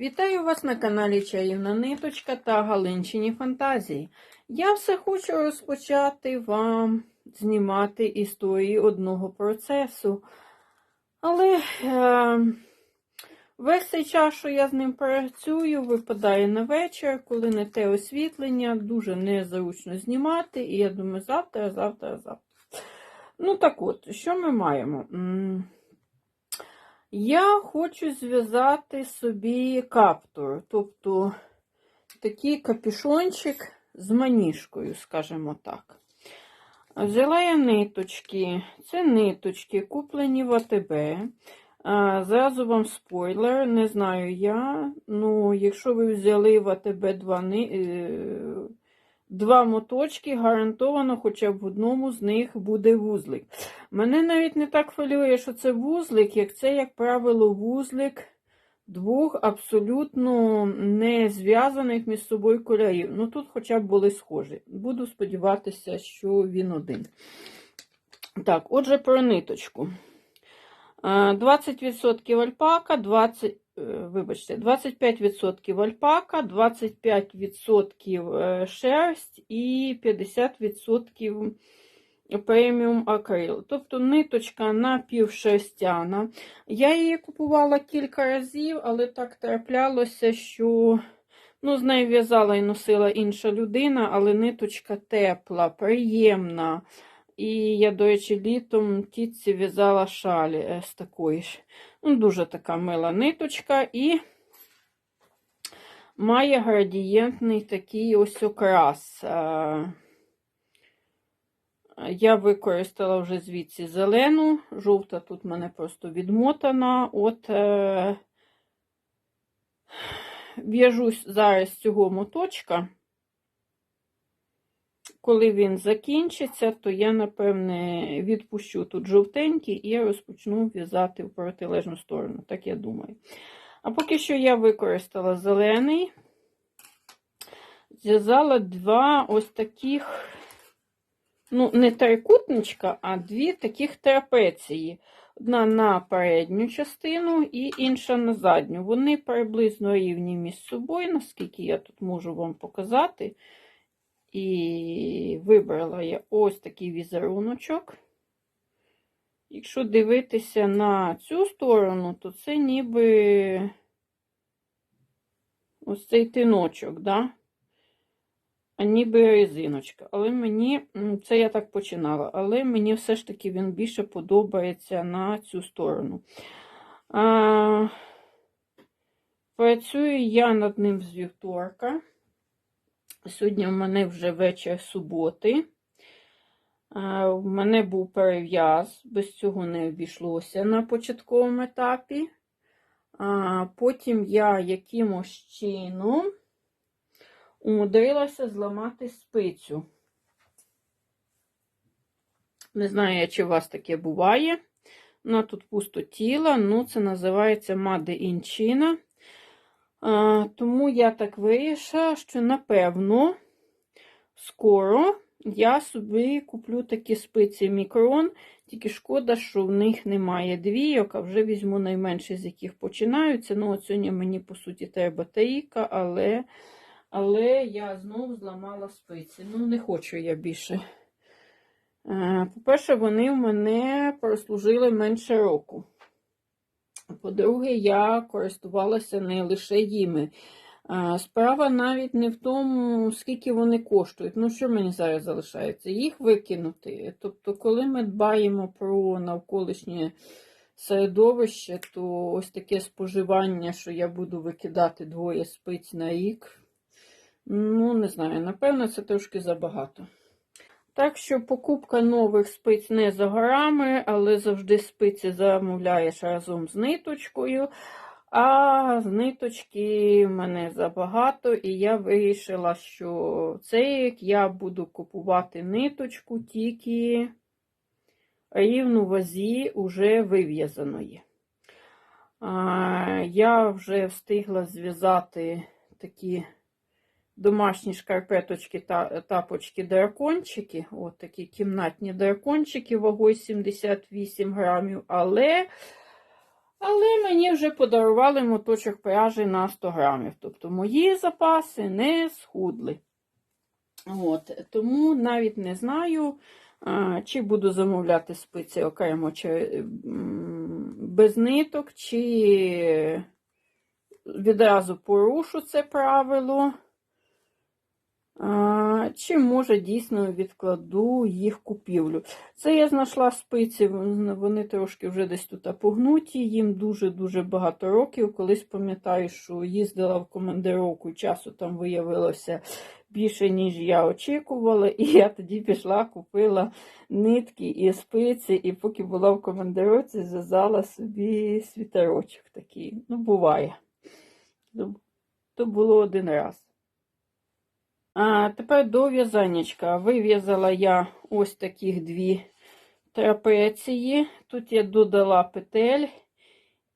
Вітаю вас на каналі Чаївна Ниточка та Галинчині Фантазії. Я все хочу розпочати вам знімати історії одного процесу. Але е, весь цей час, що я з ним працюю, випадає на вечір, коли не те освітлення, дуже незручно знімати. І я думаю, завтра, завтра, завтра. Ну так от, що ми маємо? Я хочу зв'язати собі каптур, тобто такий капюшончик з маніжкою, скажімо так. Взяла я ниточки. Це ниточки, куплені в АТБ. Зразу вам спойлер, не знаю я. Ну, якщо ви взяли в АТБ два, е, два моточки, гарантовано, хоча б в одному з них буде вузлик. Мене навіть не так хвилює, що це вузлик, як це, як правило, вузлик двох абсолютно не зв'язаних між собою кольорів. Ну тут хоча б були схожі. Буду сподіватися, що він один. Так, отже, про ниточку. Е, 20% альпака, 20, е, вибачте, 25% альпака, 25% е, шерсть і 50% преміум акрил. Тобто ниточка напівшерстяна. Я її купувала кілька разів, але так траплялося, що ну, з нею в'язала і носила інша людина, але ниточка тепла, приємна. І я, до речі, літом тітці в'язала шалі з такої ж. Ну, дуже така мила ниточка і має градієнтний такий ось окрас. Е, Я використала вже звідси зелену, жовта тут в мене просто відмотана. От е, в'яжусь зараз з цього моточка. Коли він закінчиться, то я, напевне, відпущу тут жовтенький і розпочну в'язати в протилежну сторону, так я думаю. А поки що я використала зелений, зв'язала два ось таких, ну, не трикутничка, а дві таких трапеції. Одна на передню частину і інша на задню. Вони приблизно рівні між собою, наскільки я тут можу вам показати. І вибрала я ось такий візеруночок. Якщо дивитися на цю сторону, то це ніби ось цей тиночок, да? а ніби резиночка. Але мені, це я так починала, але мені все ж таки він більше подобається на цю сторону. А, Працюю я над ним з вівторка. Сьогодні в мене вже вечір суботи. У мене був перев'яз, без цього не обійшлося на початковому етапі. Потім я якимось чином умудрилася зламати спицю. Не знаю, чи у вас таке буває. Вона тут пустотіла, ну це називається Маде Інчина. Тому я так вирішила, що, напевно, скоро я собі куплю такі спиці мікрон, тільки шкода, що в них немає двійок, а вже візьму найменші, з яких починаються. Ну, от сьогодні мені, по суті, треба трійка, але але я знову зламала спиці. Ну, не хочу я більше. По-перше, вони в мене прослужили менше року. По-друге, я користувалася не лише їми. Справа навіть не в тому, скільки вони коштують. Ну, що мені зараз залишається? Їх викинути. Тобто, коли ми дбаємо про навколишнє середовище, то ось таке споживання, що я буду викидати двоє спиць на рік. Ну, не знаю, напевно, це трошки забагато. Так що покупка нових спиць не за горами, але завжди спиці замовляєш разом з ниточкою. А з ниточки мене забагато, і я вирішила, що цей рік я буду купувати ниточку тільки рівну вазі уже вив'язаної. Я вже встигла зв'язати такі домашні шкарпеточки та тапочки дракончики. От такі кімнатні дракончики вагою 78 грамів. Але Але мені вже подарували моточок пряжі на 100 грамів. Тобто мої запаси не схудли. От, тому навіть не знаю, чи буду замовляти спиці окремо, чи без ниток, чи відразу порушу це правило. Чи може дійсно відкладу їх купівлю. Це я знайшла спиці, вони трошки вже десь тут погнуті, їм дуже-дуже багато років. Колись пам'ятаю, що їздила в командировку, часу там виявилося більше, ніж я очікувала, і я тоді пішла, купила нитки і спиці, і поки була в командировці, зв'язала собі світерочок такий. Ну, буває. То було один раз. А тепер до в'язаннячка. Вив'язала я ось таких дві трапеції. Тут я додала петель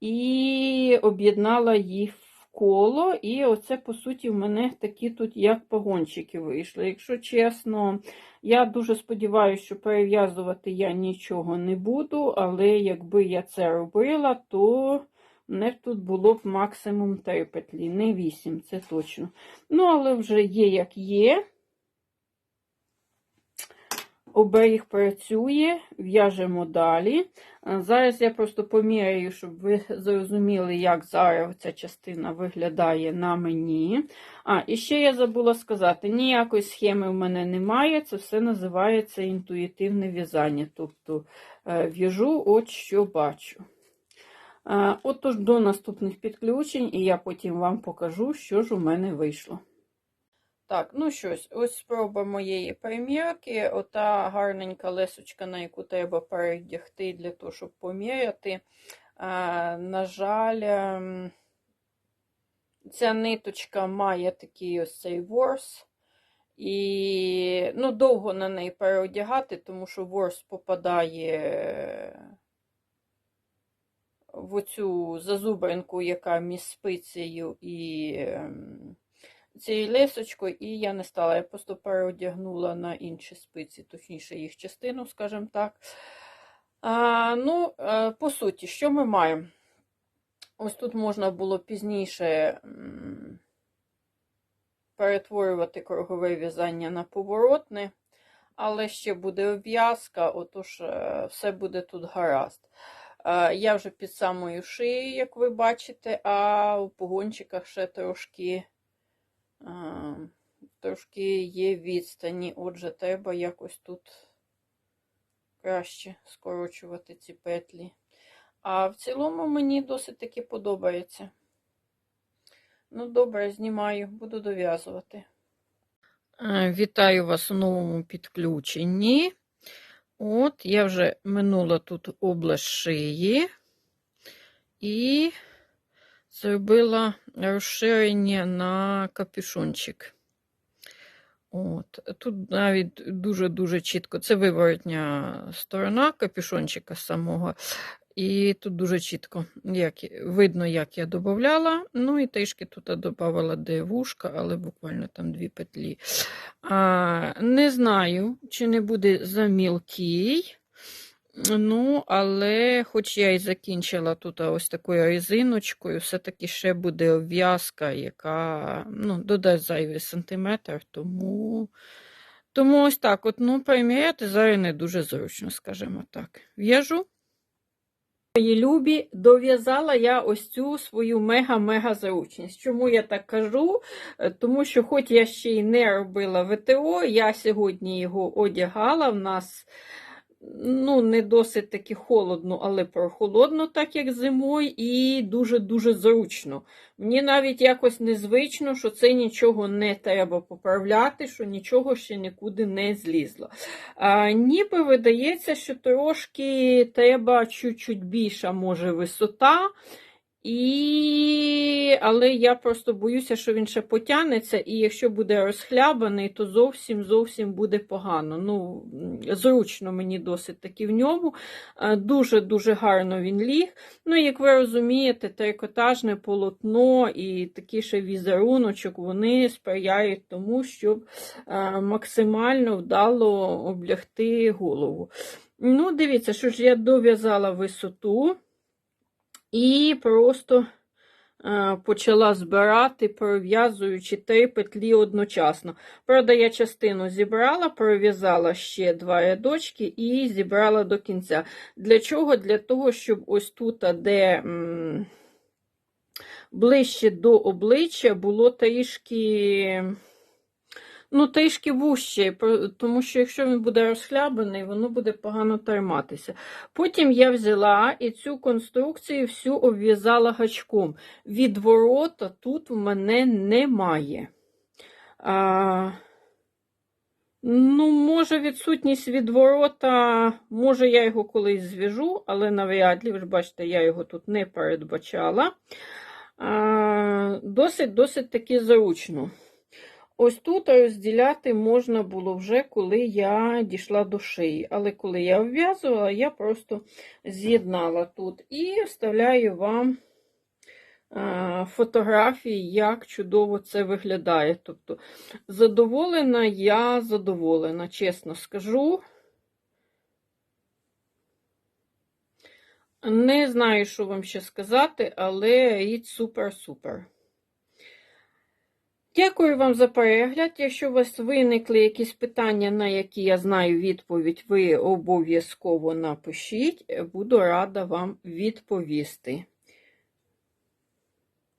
і об'єднала їх в коло. І оце, по суті, в мене такі тут як погончики вийшли. Якщо чесно, я дуже сподіваюся, що перев'язувати я нічого не буду, але якби я це робила, то не тут було б максимум 3 петлі, не 8, це точно. Ну, але вже є, як є. Оберіг працює, в'яжемо далі. Зараз я просто поміряю, щоб ви зрозуміли, як зараз ця частина виглядає на мені. А, і ще я забула сказати: ніякої схеми в мене немає, це все називається інтуїтивне в'язання. Тобто е, в'яжу, от що бачу. Отож, до наступних підключень, і я потім вам покажу, що ж у мене вийшло. Так, ну щось, ось спроба моєї примірки. Ота гарненька лесочка, на яку треба передягти для того, щоб поміряти. На жаль, ем, ця ниточка має такий ось цей ворс. І ну, довго на неї переодягати, тому що ворс попадає в оцю зазубринку, яка між спицею і ем, цією лесочкою, і я не стала. Я просто переодягнула на інші спиці, точніше, їх частину, скажімо так. А, ну, е, по суті, що ми маємо? Ось тут можна було пізніше перетворювати кругове в'язання на поворотне, але ще буде обв'язка, отож е, все буде тут гаразд. Е, Я вже під самою шиєю, як ви бачите, а у погончиках ще трошки, е, трошки є відстані. Отже, треба якось тут краще скорочувати ці петлі. А в цілому мені досить таки подобається. Ну, добре, знімаю, буду дов'язувати. Е, Вітаю вас у новому підключенні. От, я вже минула тут область шиї і зробила розширення на капюшончик. От, тут навіть дуже-дуже чітко. Це виворотня сторона капюшончика самого. І тут дуже чітко як, видно, як я додавала. Ну і трішки тут додавала де вушка, але буквально там дві петлі. А, не знаю, чи не буде замілкий. Ну, але хоч я і закінчила тут ось такою резиночкою, все-таки ще буде обв'язка, яка ну, додасть зайвий сантиметр, тому, тому ось так от, ну, приміряти зараз не дуже зручно, скажімо так. В'яжу. Мої любі, дов'язала я ось цю свою мега-мега заучність. Чому я так кажу? Е, Тому що, хоч я ще й не робила ВТО, я сьогодні його одягала. В нас ну, не досить таки холодно, але прохолодно, так як зимою, і дуже-дуже зручно. Мені навіть якось незвично, що це нічого не треба поправляти, що нічого ще нікуди не злізло. А, ніби видається, що трошки треба чуть-чуть більша, може, висота. І... Але я просто боюся, що він ще потягнеться, і якщо буде розхлябаний, то зовсім зовсім буде погано. Ну, Зручно мені досить таки в ньому. Дуже-дуже гарно він ліг. Ну, як ви розумієте, трикотажне полотно і такий ще візеруночок вони сприяють тому, щоб максимально вдало облягти голову. Ну, дивіться, що ж я дов'язала висоту. І просто е, почала збирати, пров'язуючи три петлі одночасно. Правда, я частину зібрала, пров'язала ще два рядочки і зібрала до кінця. Для чого? Для того, щоб ось тут, де ближче до обличчя, було трішки. Ну, трішки вужче, тому що якщо він буде розхлябаний, воно буде погано триматися. Потім я взяла і цю конструкцію всю обв'язала гачком. Відворота тут в мене немає. А, ну, може, відсутність відворота, може, я його колись зв'яжу, але навряд ли, ви ж бачите, я його тут не передбачала. А, досить, досить таки зручно. Ось тут розділяти можна було вже, коли я дійшла до шиї. Але коли я обв'язувала, я просто з'єднала тут і вставляю вам фотографії, як чудово це виглядає. Тобто, задоволена я задоволена, чесно скажу. Не знаю, що вам ще сказати, але річ супер-супер. Дякую вам за перегляд. Якщо у вас виникли якісь питання, на які я знаю відповідь, ви обов'язково напишіть. Буду рада вам відповісти.